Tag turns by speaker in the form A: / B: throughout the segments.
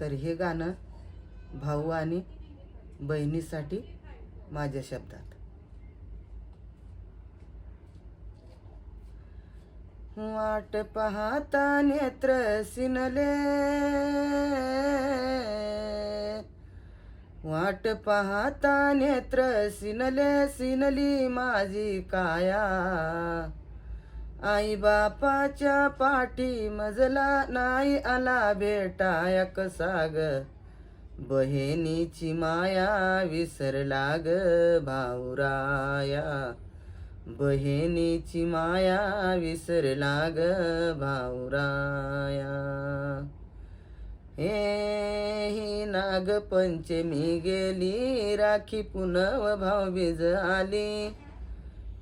A: तर हे गाणं भाऊ आणि बहिणीसाठी माझ्या शब्दात. वाट पाहता नेत्र सिनले. वाट पाहता नेत्र सिनले सिनली माझी काया. आई बापाच्या पाठी मजला नाही आला बेटा कसा ग बहिणीची माया विसरला ग भाऊराया. बहिणीची माया विसरला ग भाऊराया. हे ही नागपंचमी गेली राखी पुनव भाऊबीज आली.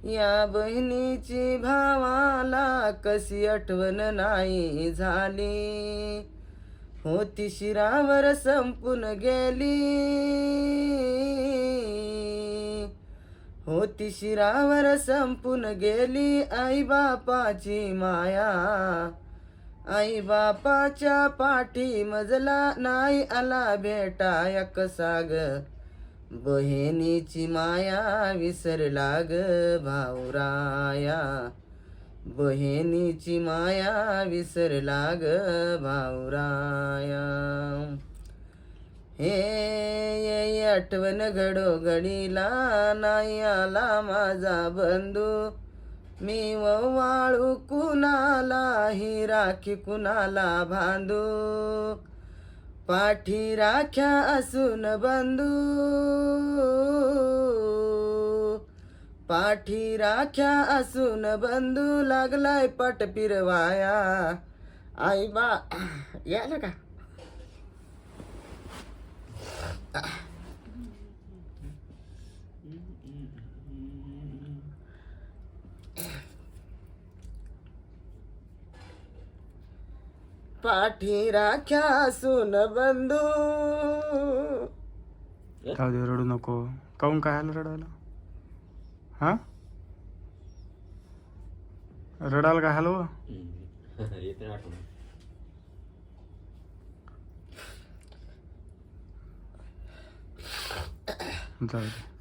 A: या बहिणीची भावाला कशी आठवण नाही झाली? होती शिरावर संपून गेली. होती शिरावर संपून गेली आई बापाची माया. आई बापाच्या पाठी मजला नाही आला भेटाया कसा ग बहिणीची माया विसरला ग भाऊराया. बहिणीची माया विसरला ग भाऊराया. हे ये आठवण घडोघडीला नाही आला माझा बंधू. मी वाळू कुणाला ही राखी कुणाला बांधू. पाठी राख्या असून बंधू. पाठी राख्या असून बंधू लागलाय पट पिरवाया. आई बा यायला का? पाठी राख्या असून बंधू.
B: जाऊ दे रडू नको. काऊन काय आलं रडायला? हा? रडायला काय
C: येते आठवण.
B: जाऊ दे.